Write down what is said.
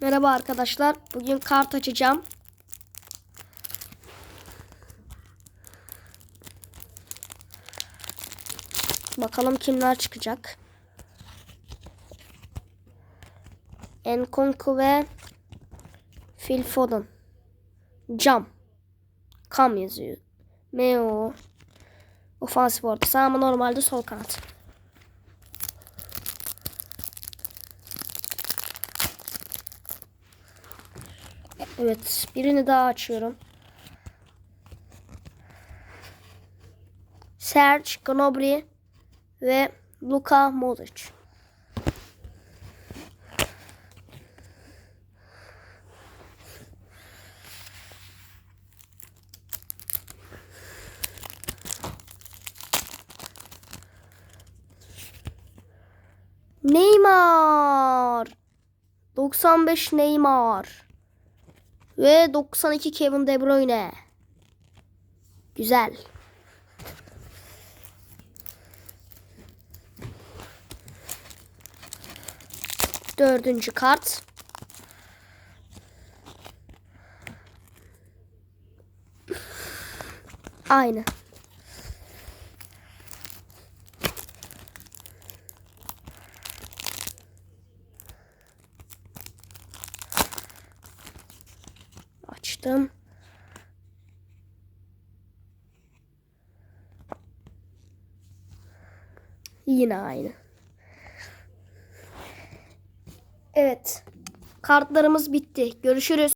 Merhaba arkadaşlar. Bugün kart açacağım. Bakalım kimler çıkacak. Enkunku ve Phil Foden. Cam. Kam yazıyor. Meo. Ofansif orta ama normalde sol kanat. Evet, birini daha açıyorum. Serge Gnabry ve Luka Modric. Neymar. 95 Neymar. Ve 92 Kevin De Bruyne. Güzel. Dördüncü kart. Aynı. Açtım. Yine aynı. Evet. Kartlarımız bitti. Görüşürüz.